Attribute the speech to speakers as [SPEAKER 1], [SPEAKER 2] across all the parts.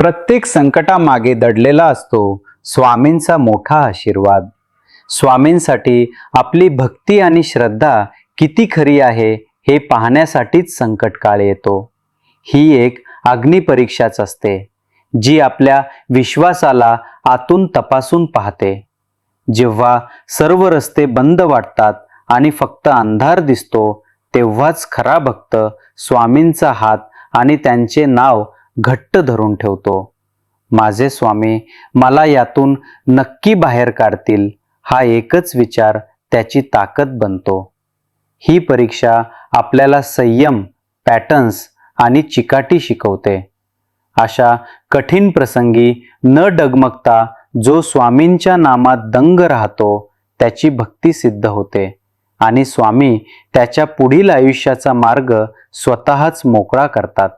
[SPEAKER 1] प्रत्येक संकटामागे दडलेला असतो स्वामींचा मोठा आशीर्वाद. स्वामींसाठी आपली भक्ती आणि श्रद्धा किती खरी आहे हे पाहण्यासाठीच संकटकाळ येतो. ही एक अग्निपरीक्षाच असते जी आपल्या विश्वासाला आतून तपासून पाहते. जेव्हा सर्व रस्ते बंद वाटतात आणि फक्त अंधार दिसतो तेव्हाच खरा भक्त स्वामींचा हात आणि त्यांचे नाव घट्ट धरून ठेवतो. माझे स्वामी मला यातून नक्की बाहेर काढतील. हा एकच विचार त्याची ताकद बनतो. ही परीक्षा आपल्याला संयम पॅटर्न्स आणि चिकाटी शिकवते. अशा कठीण प्रसंगी न डगमगता जो स्वामींच्या नामात दंग राहतो त्याची भक्ती सिद्ध होते आणि स्वामी त्याच्या पुढील आयुष्याचा मार्ग स्वतःच मोकळा करतात.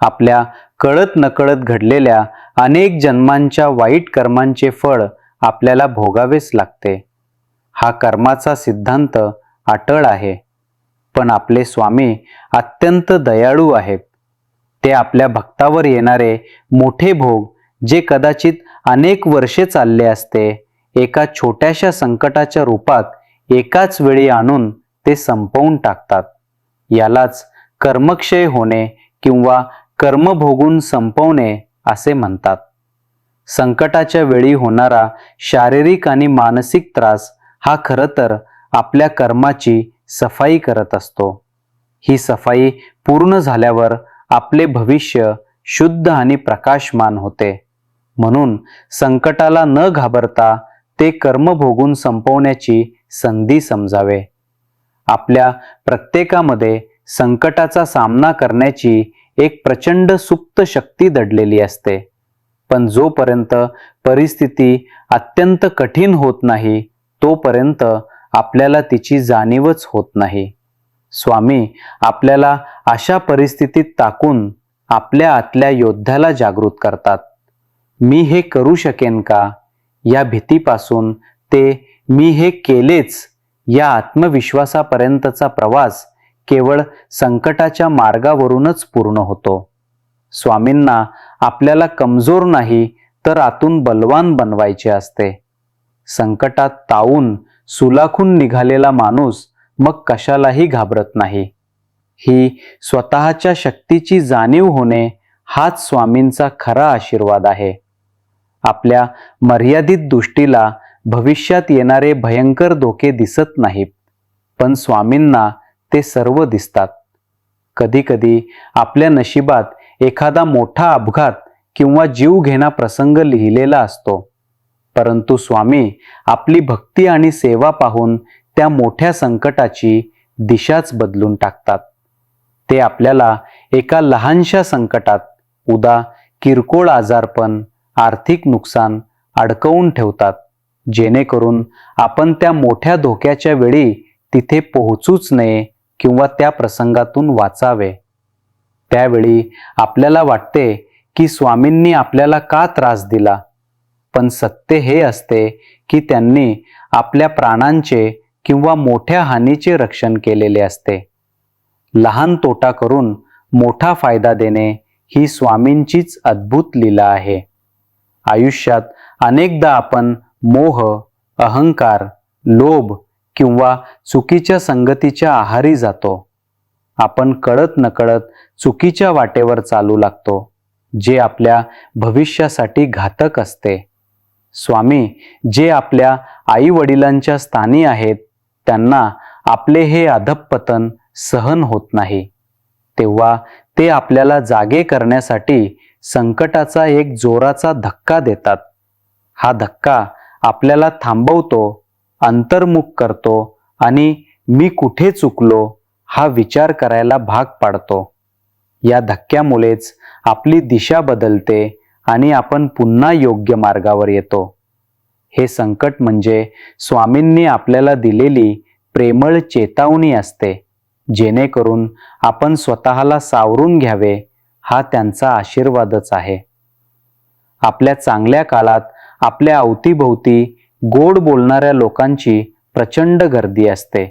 [SPEAKER 1] आपल्या कळत नकळत घडलेल्या अनेक जन्मांच्या वाईट कर्मांचे फळ आपल्याला भोगावेच लागते. हा कर्माचा सिद्धांत अटळ आहे. पण आपले स्वामी अत्यंत दयाळू आहेत. ते आपल्या भक्तावर येणारे मोठे भोग जे कदाचित अनेक वर्षे चालले असते एका छोट्याशा संकटाच्या रूपात एकाच वेळी आणून ते संपवून टाकतात. यालाच कर्मक्षय होणे किंवा कर्म भोगून संपवणे असे म्हणतात. संकटाच्या वेळी होणारा शारीरिक आणि मानसिक त्रास हा खरं तर आपल्या कर्माची सफाई करत असतो. ही सफाई पूर्ण झाल्यावर आपले भविष्य शुद्ध आणि प्रकाशमान होते. म्हणून संकटाला न घाबरता ते कर्म भोगून संपवण्याची संधी समजावे. आपल्या प्रत्येकामध्ये संकटाचा सामना करण्याची एक प्रचंड सुप्त शक्ती दडलेली असते. पण जोपर्यंत परिस्थिती अत्यंत कठीण होत नाही तोपर्यंत आपल्याला तिची जाणीवच होत नाही. स्वामी आपल्याला अशा परिस्थितीत टाकून आपल्या आतल्या योद्ध्याला जागृत करतात. मी हे करू शकेन का? या भीतीपासून ते मी हे केलेच या आत्मविश्वासापर्यंतचा प्रवास केवळ संकटाच्या मार्गावरूनच पूर्ण होतो. स्वामींना आपल्याला कमजोर नाही तर आतून बलवान बनवायचे असते. संकटात तावून सुलाखून निघालेला माणूस मग कशालाही घाबरत नाही. ही स्वतःच्या शक्तीची जाणीव होणे हाच स्वामींचा खरा आशीर्वाद आहे. आपल्या मर्यादित दृष्टीला भविष्यात येणारे भयंकर धोके दिसत नाहीत. पण स्वामींना ते सर्व दिसतात. कधीकधी आपल्या नशिबात एखादा मोठा अपघात किंवा जीव घेणा प्रसंग लिहिलेला असतो. परंतु स्वामी आपली भक्ती आणि सेवा पाहून त्या मोठ्या संकटाची दिशाच बदलून टाकतात. ते आपल्याला एका लहानशा संकटात उदा किरकोळ आजारपण आर्थिक नुकसान अडकवून ठेवतात. जेणेकरून आपण त्या मोठ्या धोक्याच्या वेळी तिथे पोहोचूच नये किंवा त्या प्रसंगातून वाचावे. त्यावेळी आपल्याला वाटते की स्वामींनी आपल्याला का त्रास दिला? पण सत्य हे असते की त्यांनी आपल्या प्राणांचे किंवा मोठ्या हानीचे रक्षण केलेले असते. लहान तोटा करून मोठा फायदा देणे ही स्वामींचीच अद्भुत लीला आहे. आयुष्यात अनेकदा आपण मोह अहंकार लोभ किंवा चुकीच्या संगतीच्या आहारी जातो. आपण कळत नकळत चुकीच्या वाटेवर चालू लागतो जे आपल्या भविष्यासाठी घातक असते. स्वामी जे आपल्या आई वडिलांच्या स्थानी आहेत त्यांना आपले हे अधपतन सहन होत नाही. तेव्हा ते आपल्याला जागे करण्यासाठी संकटाचा एक जोराचा धक्का देतात. हा धक्का आपल्याला थांबवतो अंतर्मुख करतो आणि मी कुठे चुकलो हा विचार करायला भाग पाडतो. या धक्क्यामुळेच आपली दिशा बदलते आणि आपण पुन्हा योग्य मार्गावर येतो. हे संकट म्हणजे स्वामींनी आपल्याला दिलेली प्रेमळ चेतावणी असते जेणेकरून आपण स्वतःला सावरून घ्यावे हा त्यांचा आशीर्वादच आहे. आपल्या चांगल्या काळात आपल्या अवतीभोवती गोड बोलणाऱ्या लोकांची प्रचंड गर्दी असते.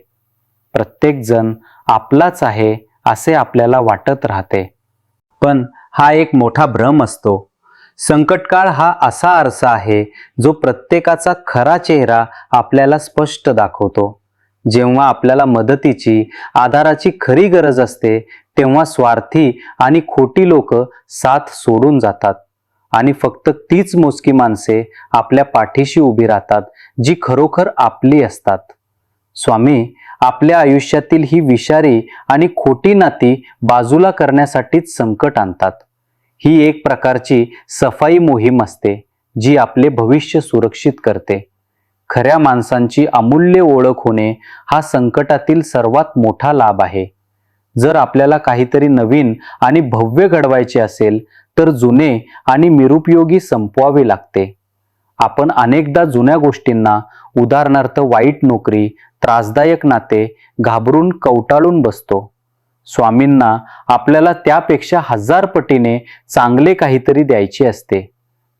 [SPEAKER 1] प्रत्येकजण आपलाच आहे असे आपल्याला वाटत राहते. पण हा एक मोठा भ्रम असतो. संकटकाळ हा असा आरसा आहे जो प्रत्येकाचा खरा चेहरा आपल्याला स्पष्ट दाखवतो. जेव्हा आपल्याला मदतीची आधाराची खरी गरज असते तेव्हा स्वार्थी आणि खोटी लोक साथ सोडून जातात. आणि फक्त तीच मोजकी माणसे आपल्या पाठीशी उभी राहतात जी खरोखर आपली असतात. स्वामी आपल्या आयुष्यातील ही विषारी आणि खोटी नाती बाजूला करण्यासाठीच संकट आणतात. ही एक प्रकारची सफाई मोहीम असते जी आपले भविष्य सुरक्षित करते. खऱ्या माणसांची अमूल्य ओळख होणे हा संकटातील सर्वात मोठा लाभ आहे. जर आपल्याला काहीतरी नवीन आणि भव्य घडवायचे असेल तर जुने आणि निरुपयोगी संपवावे लागते. आपण अनेकदा जुन्या गोष्टींना उदाहरणार्थ वाईट नोकरी त्रासदायक नाते घाबरून कवटाळून बसतो. स्वामींना आपल्याला त्यापेक्षा हजार पटीने चांगले काहीतरी द्यायचे असते.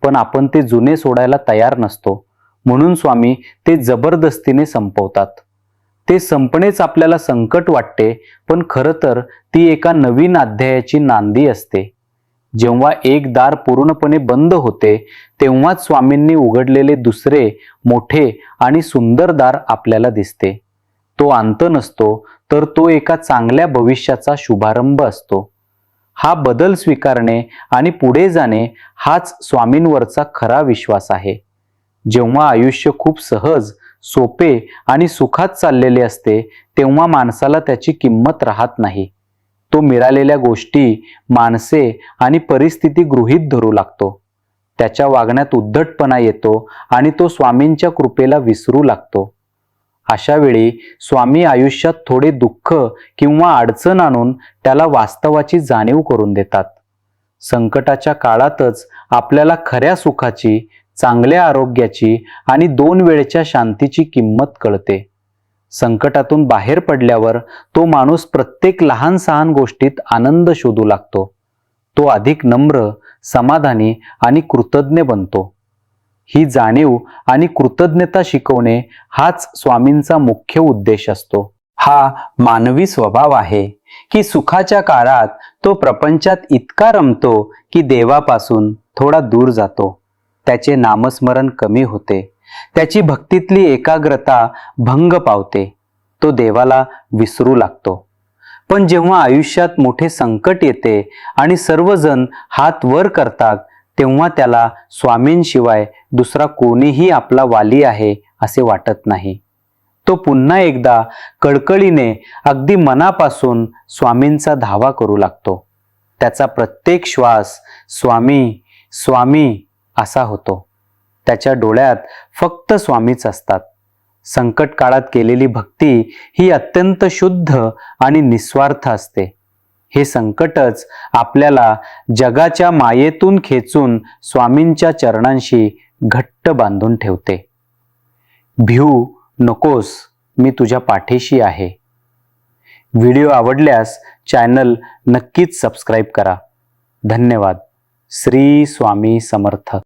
[SPEAKER 1] पण आपण ते जुने सोडायला तयार नसतो. म्हणून स्वामी ते जबरदस्तीने संपवतात. ते संपणेच आपल्याला संकट वाटते पण खरं तर ती एका नवीन अध्यायाची नांदी असते. जेव्हा एक दार पूर्णपणे बंद होते तेव्हाच स्वामींनी उघडलेले दुसरे मोठे आणि सुंदर दार आपल्याला दिसते. तो अंत नसतो तर तो एका चांगल्या भविष्याचा शुभारंभ असतो. हा बदल स्वीकारणे आणि पुढे जाणे हाच स्वामींवरचा खरा विश्वास आहे. जेव्हा आयुष्य खूप सहज सोपे आणि सुखात चाललेले असते तेव्हा माणसाला त्याची किंमत राहत नाही. तो मिळालेल्या गोष्टी माणसे आणि परिस्थिती गृहीत धरू लागतो. त्याच्या वागण्यात उद्धटपणा येतो आणि तो स्वामींच्या कृपेला विसरू लागतो. अशा वेळी स्वामी आयुष्यात थोडे दुःख किंवा अडचण आणून त्याला वास्तवाची जाणीव करून देतात. संकटाच्या काळातच आपल्याला खऱ्या सुखाची चांगल्या आरोग्याची आणि दोन वेळच्या शांतीची किंमत कळते. संकटातून बाहेर पडल्यावर तो माणूस प्रत्येक लहान सहान गोष्टीत आनंद शोधू लागतो. तो अधिक नम्र समाधानी आणि कृतज्ञ बनतो. ही जाणीव आणि कृतज्ञता शिकवणे हाच स्वामींचा मुख्य उद्देश असतो. हा मानवी स्वभाव आहे की सुखाच्या काळात तो प्रपंचात इतका रमतो की देवापासून थोडा दूर जातो. त्याचे नामस्मरण कमी होते. त्याची भक्तीतली एकाग्रता भंग पावते. तो देवाला विसरू लागतो. पण जेव्हा आयुष्यात मोठे संकट येते आणि सर्वजण हात वर करतात तेव्हा त्याला स्वामींशिवाय दुसरा कोणीही आपला वाली आहे असे वाटत नाही. तो पुन्हा एकदा कळकळीने अगदी मनापासून स्वामींचा धावा करू लागतो. त्याचा प्रत्येक श्वास स्वामी स्वामी असा होतो. त्याच्या डोळ्यात फक्त स्वामीच असतात. संकट काळात केलेली भक्ती ही अत्यंत शुद्ध आणि निस्वार्थ असते. हे संकटच आपल्याला जगाच्या मायेतून खेचून स्वामींच्या चरणांशी घट्ट बांधून ठेवते. भिऊ नकोस मी तुझ्या पाठीशी आहे. व्हिडिओ आवडल्यास चॅनल नक्कीच सबस्क्राईब करा. धन्यवाद. श्री स्वामी समर्थ.